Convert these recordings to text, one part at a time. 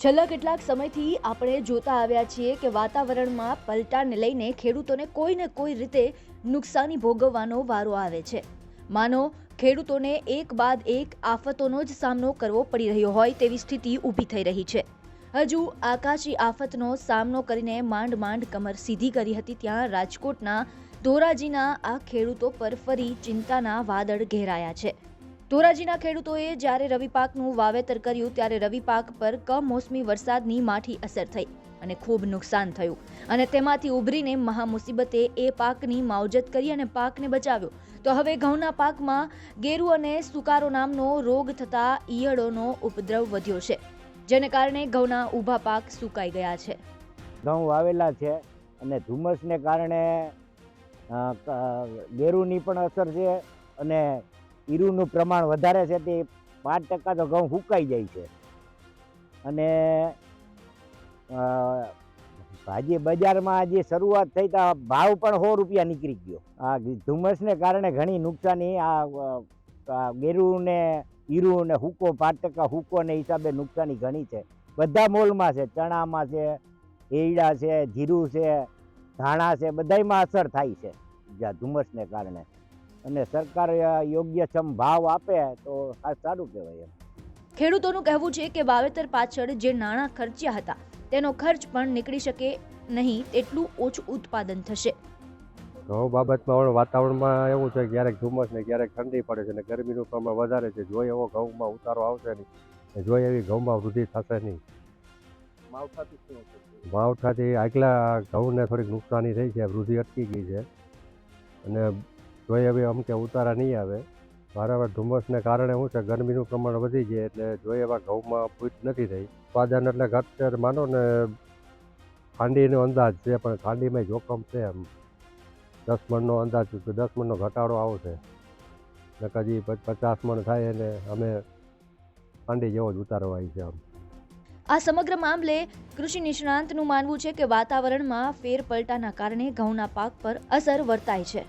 છેલ્લા કેટલાક સમયથી આપણે જોતા આવ્યા છીએ કે વાતાવરણમાં પલટાને લઈને ખેડૂતોને કોઈ ને કોઈ રીતે નુકસાની ભોગવવાનો વારો આવે છે. માનો, ખેડૂતોને એક બાદ એક આફતોનો જ સામનો કરવો પડી રહ્યો હોય તેવી સ્થિતિ ઊભી થઈ રહી છે. હજુ આકાશી આફતનો સામનો કરીને માંડ માંડ કમર સીધી કરી હતી ત્યાં રાજકોટના ધોરાજીના આ ખેડૂતો પર ફરી ચિંતાના વાદળ ઘેરાયા છે. ધોરાજીના ખેડૂતોએ જ્યારે રવિ પાકનું વાવેતર કર્યું, ત્યારે રવિ પાક પર કમોસમી વરસાદની માઠી અસર થઈ અને ખૂબ નુકસાન થયું. અને તેમાંથી ઉભરીને મહામુસીબતે એ પાકની માવજત કરી અને પાકને બચાવ્યો. તો હવે ઘઉંના પાકમાં ગેરુ અને સુકારો નામનો રોગ થતા ઈયળોનો ઉપદ્રવ વધ્યો છે, જેને કારણે ઘઉંના ઊભા પાક સુકાઈ ગયા છે. ઘઉં વાવેલા છે અને ધુમ્મસને કારણે ગેરુની પણ અસર છે અને ઈરુનું પ્રમાણ વધારે છે તે પાંચ ટકા તો ઘઉં સુકાઈ જાય છે. અને આજે બજારમાં જે શરૂઆત થઈ તો ભાવ પણ સો રૂપિયા નીકળી ગયો. આ ધુમ્મસને કારણે ઘણી નુકસાની, આ ગેરું ને ઈરું ને હુકો, પાંચ ટકા હુકોને હિસાબે નુકસાની ઘણી છે. બધા મોલમાં છે, ચણામાં છે એરડા છે, જીરું છે, ધાણા છે, બધાયમાં અસર થાય છે. ધુમ્મસને કારણે. અને સરકાર યોગ્ય સમ ભાવ આપે તો આ સારું કહેવાય એમ. ખેડૂતોનું કહેવું છે કે વાવેતર પાછળ જે નાણાં ખર્ચ્યા હતા તેનો ખર્ચ પણ નીકળી શકે નહીં તેટલું ઓછું ઉત્પાદન થશે. ઘઉં બાબતમાં પણ વાતાવરણમાં એવું છે ક્યારેક ધુમ્મસ ને ક્યારેક ઠંડી પડે છે ને ગરમીનું પ્રમાણ વધારે છે. જોઈએ એવો ઘઉંમાં ઉતારો આવશે નહીં. જોઈ એવી ઘઉંમાં વૃદ્ધિ થશે નહીં. માવઠાથી આગલા ઘઉંને થોડીક નુકસાની થઈ છે વૃદ્ધિ અટકી ગઈ છે. અને જો હવે અમકે ઉતારા નહીં આવે. વારંવાર ધુમ્મસને કારણે શું છે, ગરમીનું પ્રમાણ વધી જાય એટલે જોઈએ એવા ઘઉંમાં ફૂટ નથી થઈ ઉત્પાદન એટલે ઘટતર માનો ને ખાંડીનો અંદાજ છે, પણ ખાંડીમાં જોખમ છે એમ. દસ મણનો અંદાજ દસ મણનો ઘટાડો આવશે. ને કદી પચાસ મણ થાય અને અમે ખાંડી જેવો જ ઉતારો આવી છે આમ. આ સમગ્ર મામલે કૃષિ નિષ્ણાંતનું માનવું છે કે વાતાવરણમાં ફેરપલટાના કારણે ઘઉંના પાક પર અસર વર્તાય છે.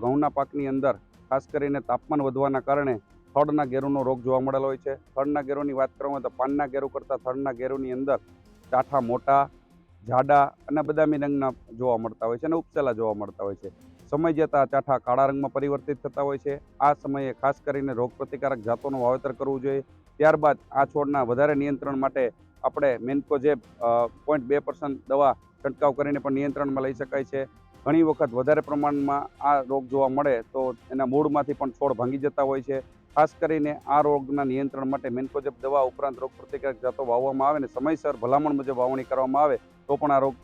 ઘઉંના પાકની અંદર, ખાસ કરીને તાપમાન વધવાના કારણે થડના ગેરુનો રોગ જોવા મળેલો હોય છે. થડના ગેરુની વાત કરવામાં તો પાનના ગેરુ કરતાં થડના ગેરુની અંદર ચાઠા મોટા, જાડા અને બદામી રંગના જોવા મળતા હોય છે અને ઉપસેલા જોવા મળતા હોય છે. સમય જતાં ચાઠા કાળા રંગમાં પરિવર્તિત થતા હોય છે. આ સમયે ખાસ કરીને રોગપ્રતિકારક જાતોનું વાવેતર કરવું જોઈએ. ત્યારબાદ આ છોડના વધારે નિયંત્રણ માટે આપણે મેન્કોજેબ પોઈન્ટ બે દવા છંટકાવ કરીને પણ નિયંત્રણમાં લઈ શકાય છે. ઘણી વખત વધારે પ્રમાણમાં આ રોગ જોવા મળે તો એના મૂળમાંથી પણ છોડ ભાંગી જતા હોય છે. ખાસ કરીને આ રોગના નિયંત્રણ માટે મેન્કોજેબ દવા ઉપરાંત રોગ પ્રતિકારક જાતો વાવવામાં આવે અને સમયસર ભલામણ મુજબ વાવણી કરવામાં આવે તો પણ આ રોગ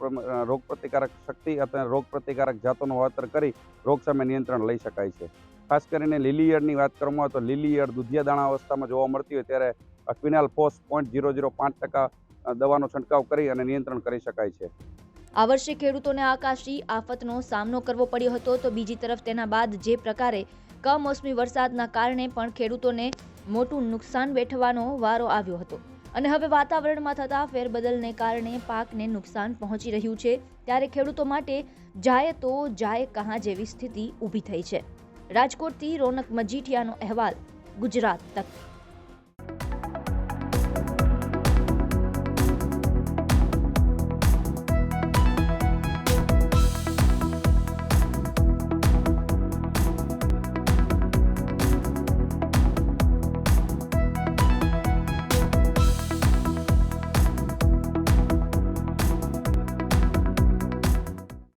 રોગ પ્રતિકારક શક્તિ અથવા રોગ પ્રતિકારક જાતોનું વાવેતર કરી રોગ સામે નિયંત્રણ લઈ શકાય છે. ખાસ કરીને લીલી ઈયળની વાત કરવામાં આવે તો લીલી ઈયળ દાણા અવસ્થામાં જોવા મળતી હોય ત્યારે quinalphos point zero zero પાંચ ટકા દવાનો છંટકાવ કરી અને નિયંત્રણ કરી શકાય છે. આ વર્ષે ખેડૂતોને આકાશી આફતનો સામનો કરવો પડ્યો હતો. તો બીજી તરફ તેના બાદ જે પ્રકારે કમોસમી વરસાદના કારણે પણ ખેડૂતોને મોટું નુકસાન વેઠવાનો વારો આવ્યો હતો. અને હવે વાતાવરણમાં થતા ફેરબદલને કારણે પાકને નુકસાન પહોંચી રહ્યું છે. ત્યારે ખેડૂતો માટે જાય તો જાય કહા જેવી સ્થિતિ ઊભી થઈ છે. રાજકોટથી રોનક મજીઠિયાનો અહેવાલ, ગુજરાત તક.